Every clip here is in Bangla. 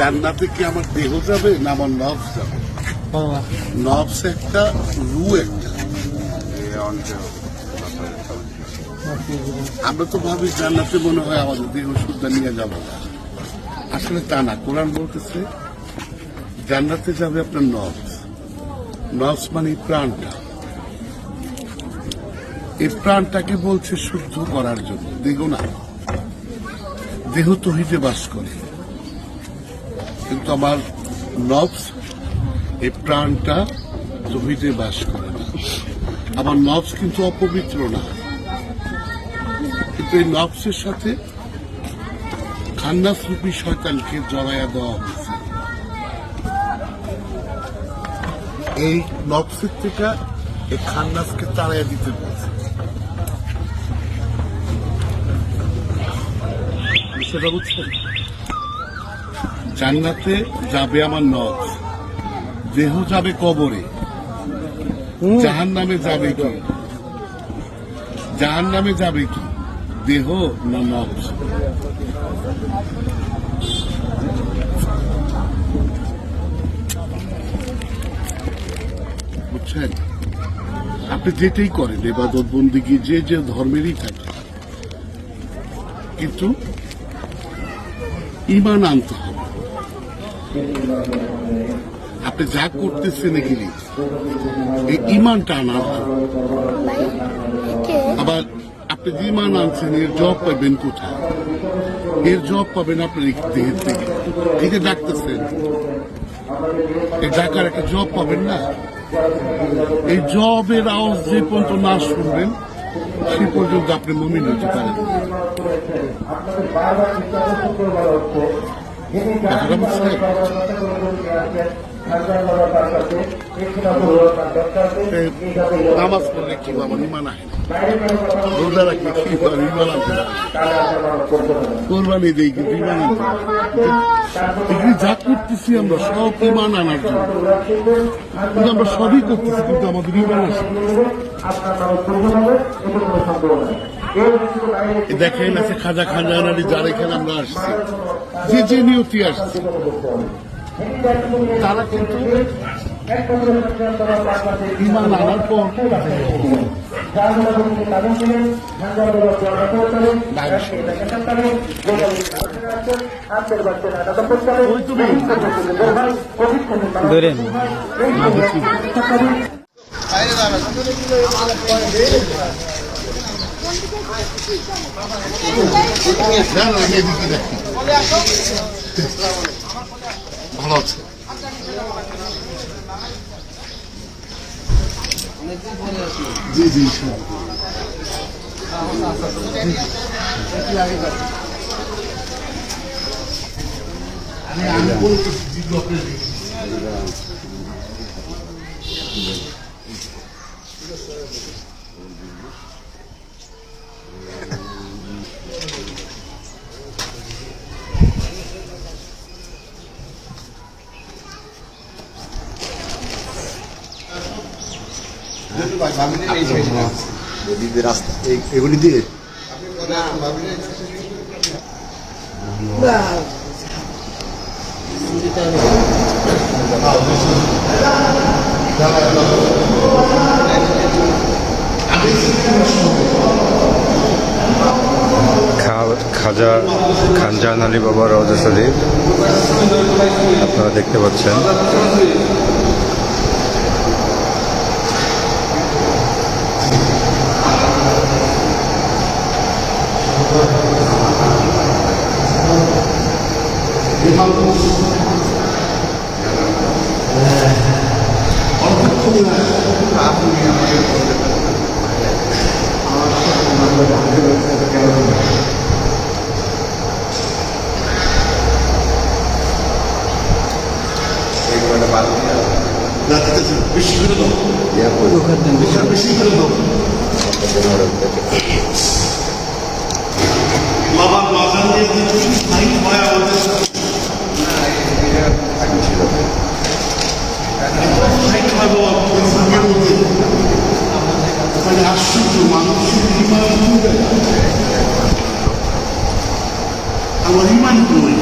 জান্নাতে কি আমার দেহ যাবে না আমার নফস যাবে? নফস একটা, রু একটা। আমরা তো ভাবি জান্নাতে মনে হয় আমাদের দেহ শুদ্ধ নিয়ে যাব। আসলে তা না, কোরআন বলতেছে, জান্নাতে যাবে আপনার নফস নফস মানে প্রাণটা। এই প্রাণটাকে বলছে শুদ্ধ করার জন্য। দেহ না। দেহ তহিতে বাস করে। কিন্তু আমার নফস এই প্রাণটা জমিতে বাস করে না। আমার নফস কিন্তু অপবিত্র না। কিন্তু এই নফসের সাথে খান্নাস রূপী শয়তানকে জড়াইয়া দেওয়া হয়েছে। এই নফসের থেকে এই খান্নাসকে তাড়াইয়া দিতে বলছে। সেটা বুঝছেন? জান্নাতে যাবে আমার নফস দেহ যাবে কবরে। জাহান নামে যাবে কি? জাহান নামে যাবে কি? দেহ না নফস বুঝছেন? আপনি যেটাই করেন এবাদত বন্দিগি যে যে ধর্মেরই থাকে। কিন্তু ইমান আনতে হবে। আপনি যা করতেছেন এগুলি, এই ইমানটা আনার। আবার আপনি যে ইমান আনছেন, এর জব পাবেন কোথায়? এর জব পাবেন আপনার দেহের থেকে এই যে ডাকতেছেন, এই ডাকার একটা জব পাবেন না? এই জবের আওয়াজ যে পর্যন্ত না শুনবেন, সে পর্যন্ত আপনি মমিন হতে পারেন। নামাজ দিই যা করতেছি আমরা সব ইমান আনার জন্য। আমরা সবই করতেছি, কিন্তু আমাদের ইমান আসে দেখেন আছে খাজা আনারি যার এখানে আমরা আসছি। যে যে নিয়তি আসছে। তারা কিন্তু ইমান আনার পর ধরেন। ভালো আছে জি জি। আমি আমি বলতেছি এগুলি দিয়ে খাজা খানজাহান আলী বাবা রওজা শরীফ আপনারা দেখতে পাচ্ছেন। রাত্রিতে বেশি করে বেশি করে বাবা বাজার দিয়ে দিচ্ছি ফাইন হয় বাবা সঙ্গের মধ্যে মানে আশ্চর্য মানুষের ইমান। আমার ইমান কমে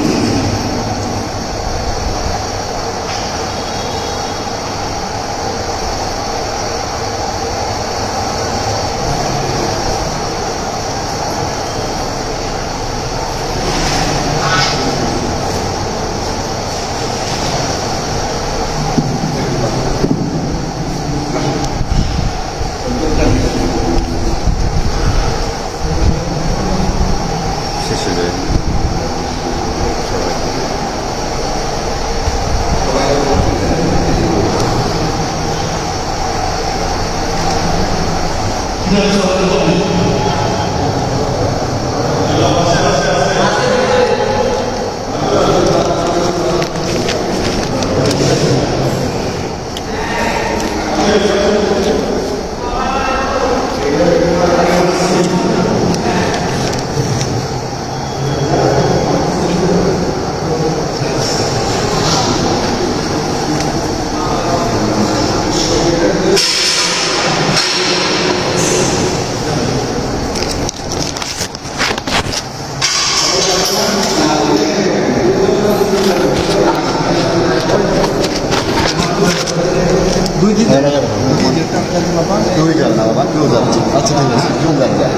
কেউই যাবে না বাবা কেউ যাবে না। আচ্ছা ঠিক আছে কেউ যাবে না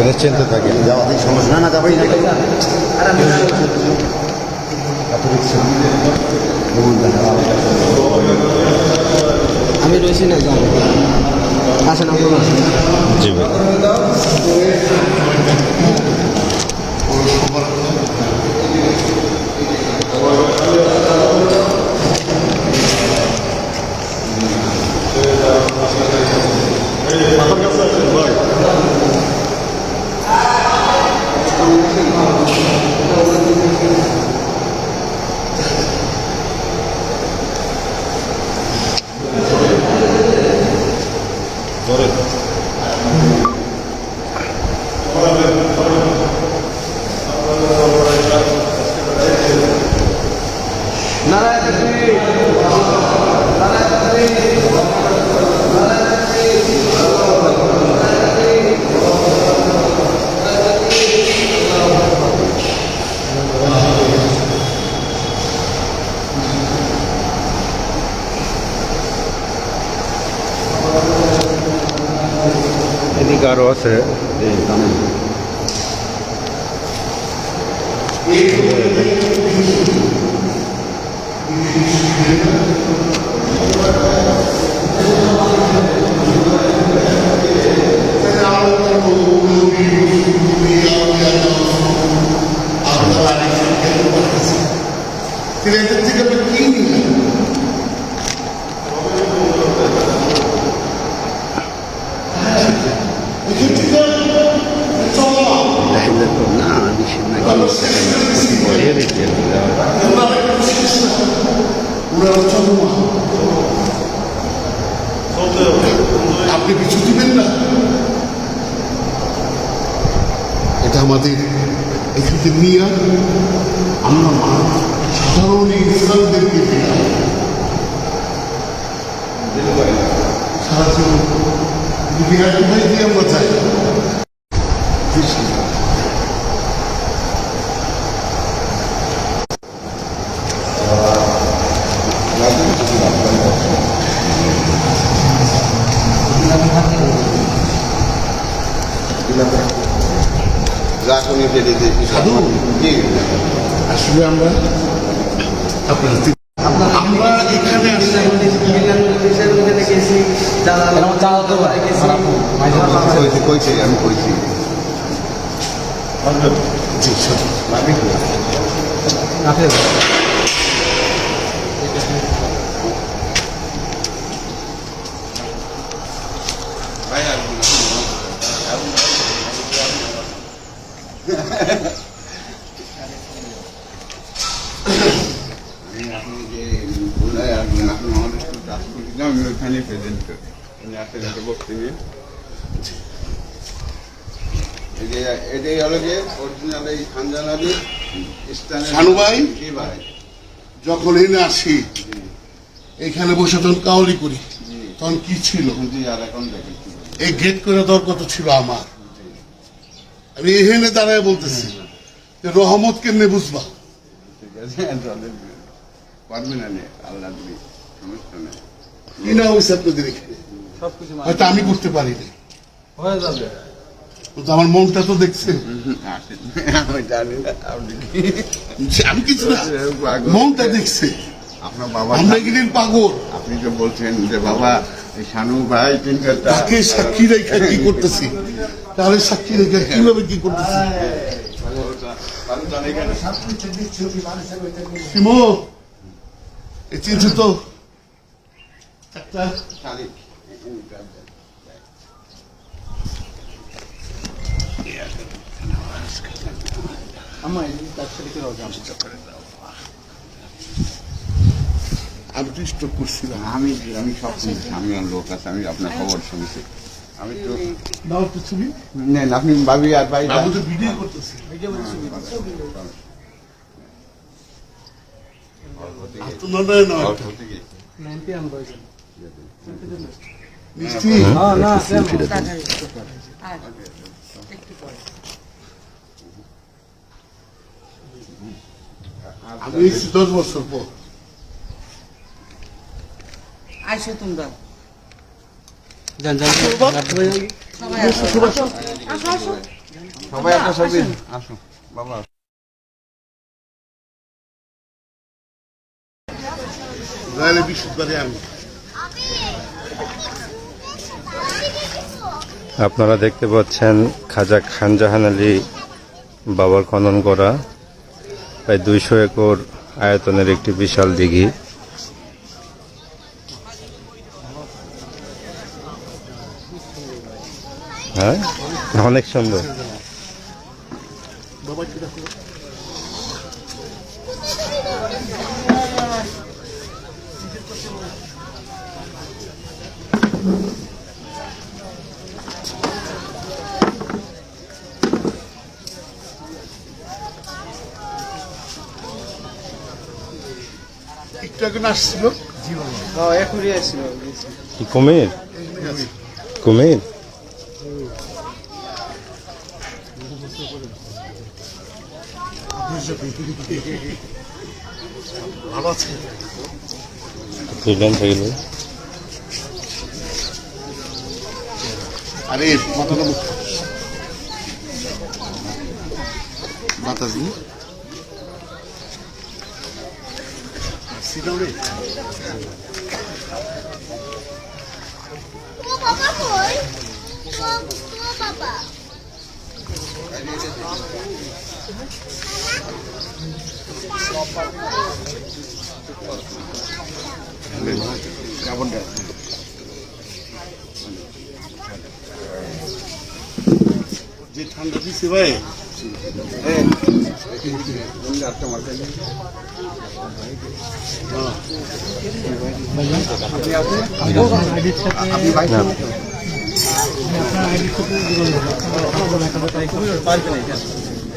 নিশ্চিন্ত থাকেন যাওয়া থেকে সমস্যা না না যাবেই না এত কিছু আমি রয়েছি না যান আসেন আপনারা। জি ভাই Na leve, এদের থেকে আপনি কি নিলেন তাহলে তো না বেশি না ওনারা চলমা আপনি কিছু দিবেন না এটা আমাদের এখানে নিয়ে আমরা মা- সাধারণ ইনসানদেরকে দিলাম সারা জীবন বিহার কোথায় দিয়ে আমরা চাই রাখুন পেটে সাধু আসলে আমরা আপনার আমরা এখানে কইছি আমি সাধু আপনি যে আপনি আমাদের সাথে কাজ করছিলাম আমি ওইখানে প্রেজেন্ট করি আসেন একটা বক্তব্যে এটাই হলো যে অরিজিনাল এই ভাই? ভাই যখন এনে আসি এখানে বসে তখন কাউরি করি। তখন কি ছিল? আর এখন দেখেন এই গেট করে দেওয়ার কথা ছিল আমার। আমি এখানে দাঁড়ায় বলতেছি যে রহমত কেমনে বুঝবা? ঠিক আছে চলেন পারবে না নে আল্লাহ সমস্যা নেই। কি হয়েছে আপনাদের এখানে? হয়তো আমি করতে পারি না হয়ে যাবে। আমার মনটা তো দেখছে। আমি আপনি যে কিছু না মনটা দেখছে। আপনার বাবা আমরা গেলেন পাগল? আপনি তো বলছেন যে বাবা শানু ভাই তাকে সাক্ষী রেখে কি করতেছি? তাহলে সাক্ষী রেখে কীভাবে কি করতেছি? আমার তার সাথে ডিস্টার্ব করছিলাম। আমি আমি সব শুনছি আমি লোক আছে আমি আপনার খবর শুনছি। আমি তো নাও তো ছবি? নেন আপনি ভাবি আর ভাই বাবু তো ভিডিও করতেছে। আর তো না না মিষ্টি আমি দশ বছর পর। আইসো তোমরা। সবাই একটা ছবি আসুন বাবা। আমি। আপনারা দেখতে পাচ্ছেন খাজা খানজাহান আলী বাবার খনন করা। প্রায় দুইশো একর আয়তনের একটি বিশাল দিঘি। হ্যাঁ অনেক সুন্দর। কি কুমির। কুমির? ভালো আছে বুঝলেন থাকলে আরে মাথাটা বাতাস দিন বাবা। যে ঠান্ডা দিছে ভাই। ও আদিস আদিস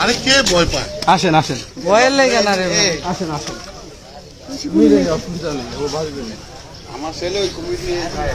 আরে কে ভয় পায়? আসেন আসেন। ভয়ের লেগে না রে আসেন আসেন। আমার ছেলে ওই কুমির নিয়ে খায়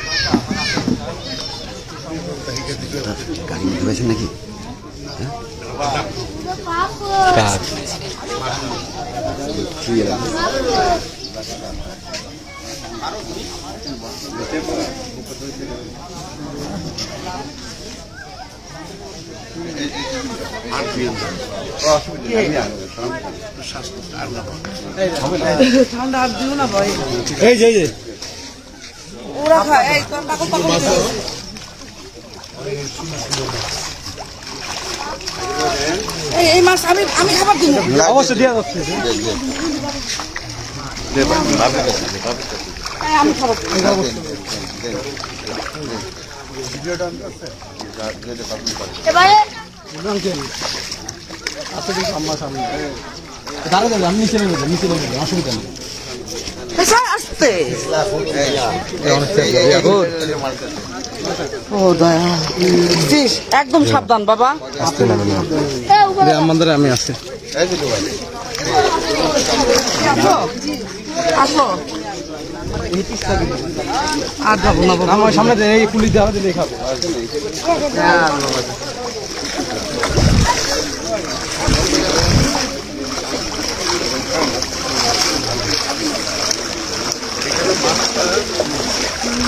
গাড়ি ধরেছেন নাকি? বাবা ঠান্ডা আর দিও না ভাই। এই যে ওরা খায় এই তোর পাকল পাকল এই মাছ আমি আমি খাবার দিব। অবশ্যই দেওয়া যাচ্ছে। আমি খাবার দাঁড়া দাঁড়া আমি নিচে নেমে নিচে নেমে অসুবিধা নেই। স্যার ও দয়া একদম সাবধান বাবা আমাদের আমি আছি আসো আর যাব না আমার সামনে এই পুলিশ দেওয়া দিলে খাব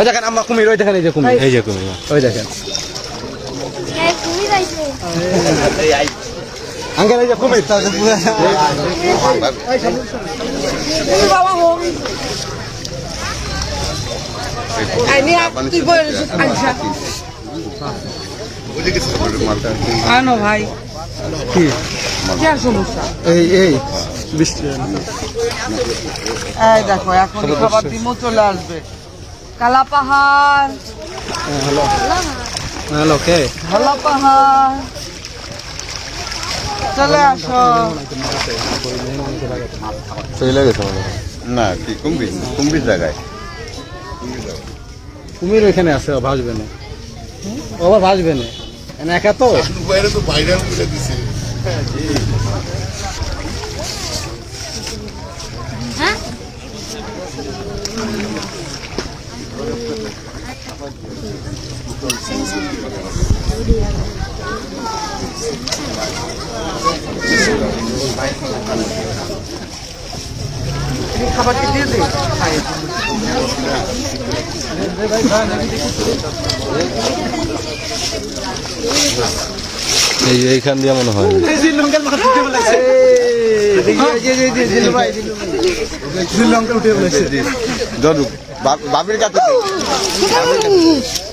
ওই দেখেন আমরা কুমির ওই দেখেন এই যে কুমির। এই যে কুমির ওই দেখেন। আঙ্কেল এই যে কুমির। আনো ভাই। কি? কি সমস্যা? এই এই বৃষ্টি। দেখো এখন খাবার দিমও চলে আসবে। কালা পাহাড় হ্যালো কে? পাহাড় চলে আসো। চলে গেছে না কি কুম্বির কুম্বির জায়গায়। কুমির ওইখানে আছে ভাসবে না। ও ভাসবে না। এনে একা তো? বাইরে তো করে দিছে। দিয়ে খাই। এই এইখান দিয়ে মনে হয় বাবির কাছে।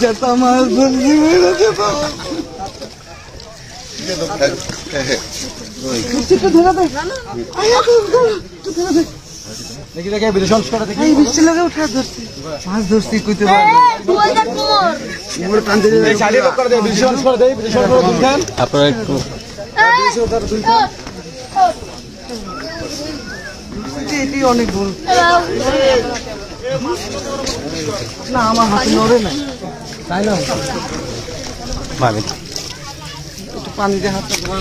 যেটা আমার বন্ধু মেরে যেটা একটু ধরে দে আয়া তো দেখি দেখি বিদেশ করে দেখি এই বৃষ্টি লাগে উঠা ধরছি মাছ ধরছি কইতে আপনারা একটু এটি অনেক ভুল না আমার হাতে নড়ে না তাই না? মানে? একটু পানি দিয়ে হাতটা ধোয়া।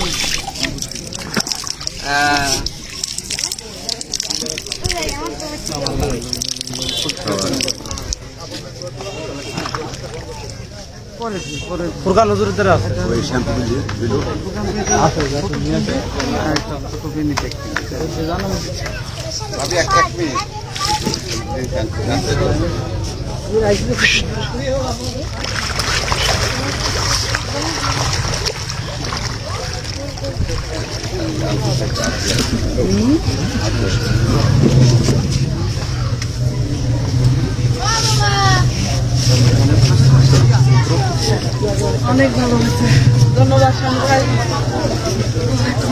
ফুরকান নজরের দ্বারা আছে দেখতে। বাবি এক মিনিট। অনেক ভালো হয়েছে। ধন্যবাদ সন্ধ্যায়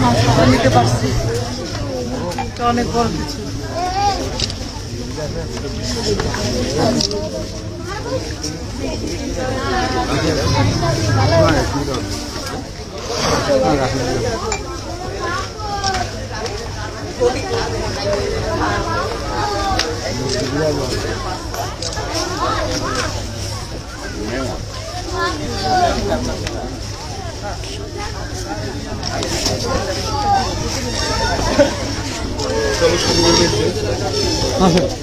মাছ নিতে পারছি। অনেক বড় কিছু। চলো শুরু করে দিচ্ছি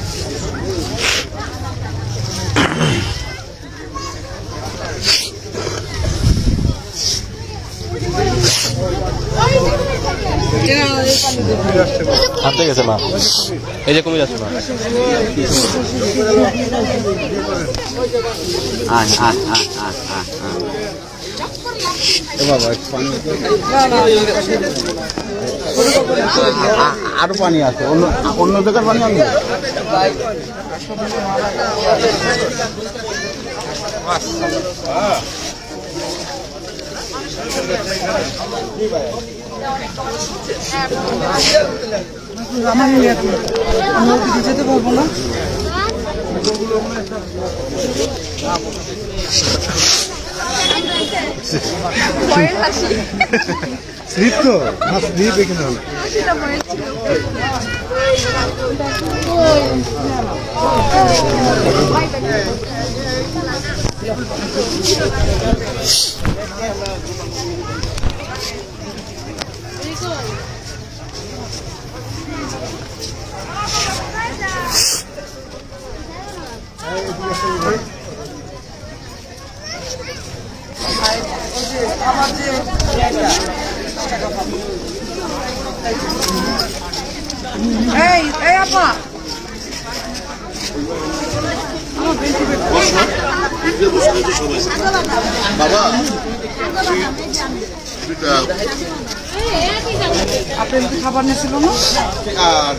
হাতে গেছে মা। এই যে কমে যাচ্ছে মা। আরও পানি আছে অন্য অন্য জায়গার পানি আনবে? যেতে পারব না স্লিপ তো? না স্লিপ এখানে হবে। আমার বাবা। আপেল কি খাবার নিয়েছিল না? আর